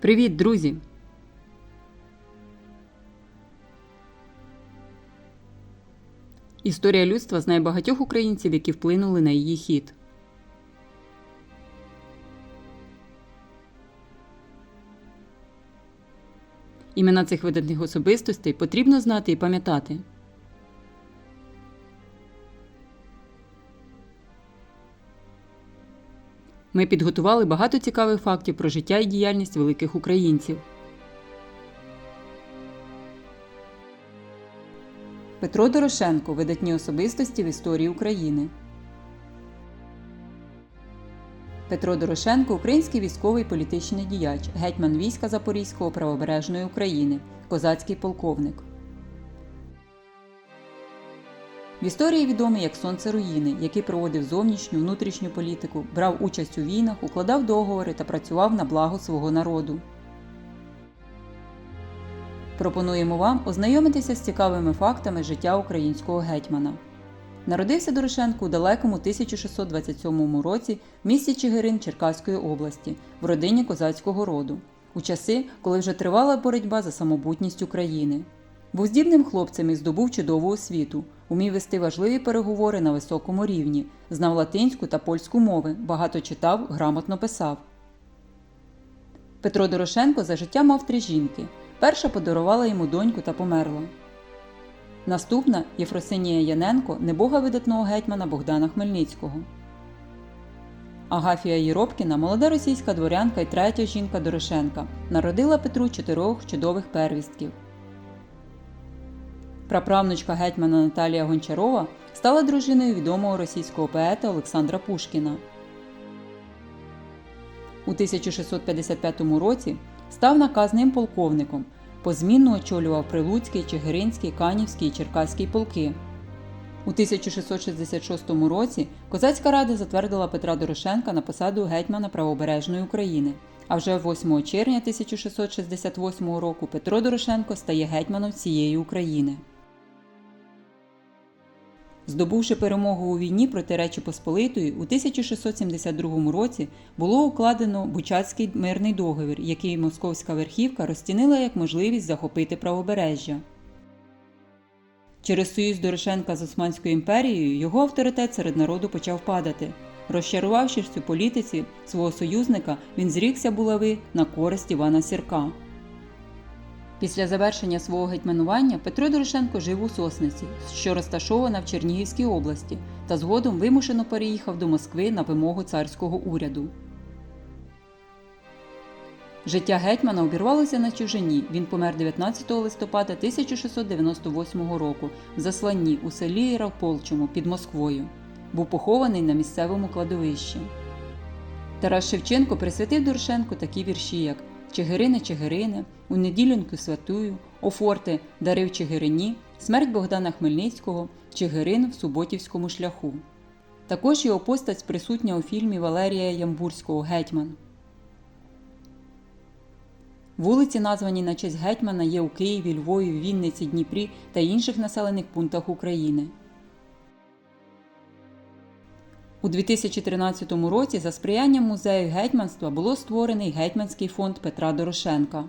Привіт, друзі! Історія людства знає багатьох українців, які вплинули на її хід. Імена цих видатних особистостей потрібно знати і пам'ятати. Ми підготували багато цікавих фактів про життя і діяльність великих українців. Петро Дорошенко видатні особистості в історії України. Петро Дорошенко український військовий політичний діяч, гетьман війська Запорізького правобережної України, козацький полковник. В історії відомий як Сонце руїни, який проводив зовнішню внутрішню політику, брав участь у війнах, укладав договори та працював на благо свого народу. Пропонуємо вам ознайомитися з цікавими фактами життя українського гетьмана. Народився Дорошенко у далекому 1627 році в місті Чигирин Черкаської області в родині козацького роду, у часи, коли вже тривала боротьба за самобутність України. Був здібним хлопцем і здобув чудову освіту, умів вести важливі переговори на високому рівні, знав латинську та польську мови, багато читав, грамотно писав. Петро Дорошенко за життя мав три жінки. Перша подарувала йому доньку та померла. Наступна Єфросинія Яненко небога видатного гетьмана Богдана Хмельницького. Агафія Єробкіна, молода російська дворянка і третя жінка Дорошенка, народила Петру чотирьох чудових первістків. Праправнучка гетьмана Наталія Гончарова стала дружиною відомого російського поета Олександра Пушкіна. У 1655 році став наказним полковником, позмінно очолював Прилуцький, Чигиринський, Канівський і Черкаський полки. У 1666 році Козацька рада затвердила Петра Дорошенка на посаду гетьмана правобережної України. А вже 8 червня 1668 року Петро Дорошенко стає гетьманом всієї України. Здобувши перемогу у війні проти Речі Посполитої, у 1672 році було укладено Бучацький мирний договір, який московська верхівка розцінила як можливість захопити правобережжя. Через союз Дорошенка з Османською імперією його авторитет серед народу почав падати. Розчарувавшись цю політиці свого союзника, він зрікся булави на користь Івана Сірка. Після завершення свого гетьманування Петро Дорошенко жив у Сосниці, що розташована в Чернігівській області, та згодом вимушено переїхав до Москви на вимогу царського уряду. Життя гетьмана обірвалося на чужині. Він помер 19 листопада 1698 року в засланні у селі Равполчому під Москвою. Був похований на місцевому кладовищі. Тарас Шевченко присвятив Дорошенку такі вірші, як Чигирине, Чигирине, у неділянку святую, Офорте дарив Чигирині, смерть Богдана Хмельницького, Чигирин в Суботівському шляху. Також його постать присутня у фільмі Валерія Ямбурського Гетьман. Вулиці, названі на честь гетьмана, є у Києві, Львові, Вінниці, Дніпрі та інших населених пунктах України. У 2013 році за сприянням музею гетьманства було створений гетьманський фонд Петра Дорошенка.